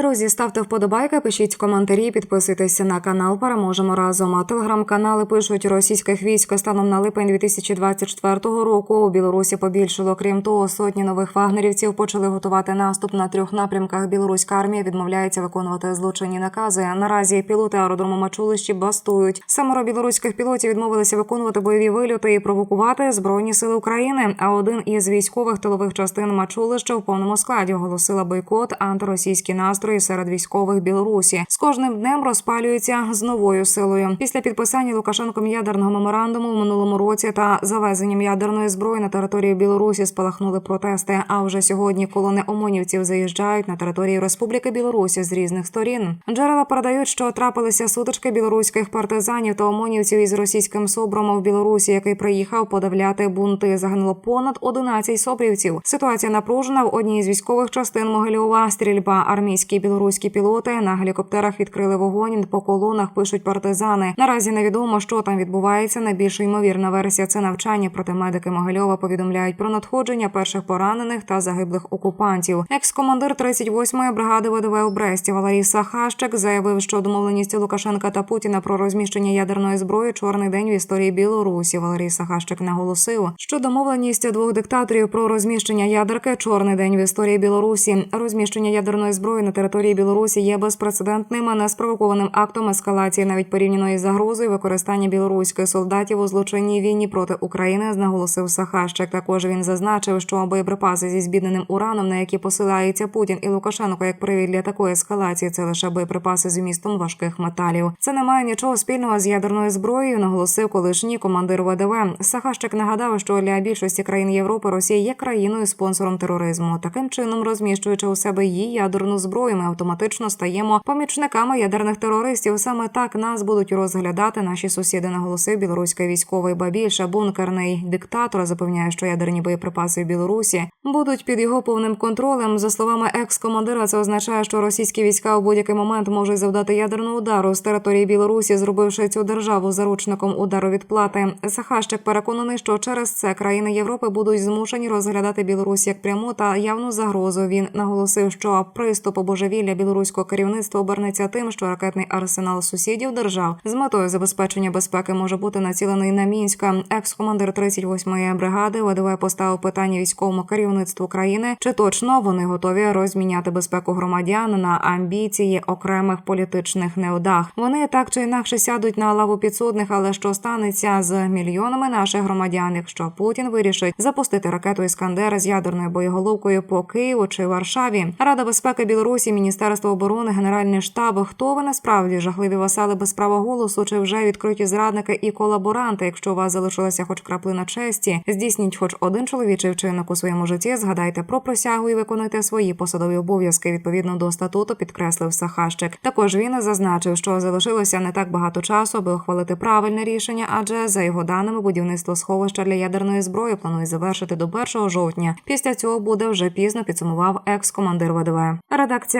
Друзі, ставте вподобайки, пишіть коментарі, підписуйтеся на канал. Переможемо разом. А телеграм-канали пишуть російських військ станом на липень 2024 року. У Білорусі побільшало. Крім того, сотні нових вагнерівців почали готувати наступ на трьох напрямках. Білоруська армія відмовляється виконувати злочинні накази. Наразі пілоти аеродрому Мачулищі бастують. Семеро білоруських пілотів відмовилися виконувати бойові вильоти і провокувати збройні сили України. А один із військових тилових частин Мачулища в повному складі оголосила бойкот антиросійські настрої серед військових Білорусі. З кожним днем розпалюється з новою силою. Після підписання Лукашенком ядерного меморандуму в минулому році та завезенням ядерної зброї на територію Білорусі спалахнули протести. А вже сьогодні колони омонівців заїжджають на територію Республіки Білорусі з різних сторін. Джерела передають, що трапилися сутички білоруських партизанів та омонівців із російським собром в Білорусі, який приїхав подавляти бунти. Загинуло понад 11 собрівців. Ситуація напружена в одній з військових частин Могильова. Стрільба армійські білоруські пілоти на гелікоптерах відкрили вогонь. По колонах пишуть партизани. Наразі невідомо, що там відбувається. Найбільш ймовірна версія це навчання. Проте медики Могильова повідомляють про надходження перших поранених та загиблих окупантів. Екс-командир 38-ї бригади ВДВ у Бресті Валерій Сахащик заявив, що домовленість Лукашенка та Путіна про розміщення ядерної зброї чорний день в історії Білорусі. Валерій Сахащик наголосив, що домовленість двох диктаторів про розміщення ядерки чорний день в історії Білорусі. Розміщення ядерної зброї на території Білорусі є безпрецедентним, а неспровокованим актом ескалації, навіть порівняно із загрозою використання білоруських солдатів у злочинній війні проти України. Наголосив Сахащик. Також він зазначив, що боєприпаси зі збідненим ураном, на які посилаються Путін і Лукашенко як привід для такої ескалації, це лише боєприпаси з вмістом важких металів. Це не має нічого спільного з ядерною зброєю. Наголосив колишній командир ВДВ. Сахащик нагадав, що для більшості країн Європи Росія є країною спонсором тероризму. Таким чином, розміщуючи у себе її ядерну зброю, ми автоматично стаємо помічниками ядерних терористів. Саме так нас будуть розглядати наші сусіди. Наголосив білоруський військовий ба більше бункерний диктатор. Запевняє, що ядерні боєприпаси в Білорусі будуть під його повним контролем. За словами екс-командира, це означає, що російські війська у будь-який момент можуть завдати ядерного удару з території Білорусі, зробивши цю державу заручником удару відплати. Сахащик переконаний, що через це країни Європи будуть змушені розглядати Білорусь як пряму та явну загрозу. Він наголосив, що приступ божевілля білоруського керівництва обернеться тим, що ракетний арсенал сусідів держав з метою забезпечення безпеки може бути націлений на мінська. Екс-командир 38-ї бригади ВДВ поставив питання військовому керівництву країни, чи точно вони готові розміняти безпеку громадян на амбіції окремих політичних неудах. Вони так чи інакше сядуть на лаву підсудних, але що станеться з мільйонами наших громадян, якщо Путін вирішить запустити ракету Іскандер з ядерною боєголовкою по Києву чи Варшаві? Рада безпеки Білорусі, Міністерство оборони, Генеральний штаб. Хто ви насправді жахливі васали без права голосу? Чи вже відкриті зрадники і колаборанти? Якщо у вас залишилася хоч краплина честі, здійсніть хоч один чоловічий вчинок у своєму житті. Згадайте про присягу і виконуйте свої посадові обов'язки відповідно до статуту. Підкреслив Сахащик. Також він зазначив, що залишилося не так багато часу, аби ухвалити правильне рішення, адже за його даними будівництво сховища для ядерної зброї планує завершити до 1 жовтня. Після цього буде вже пізно. Підсумував екс-командир ВДВ. Редакція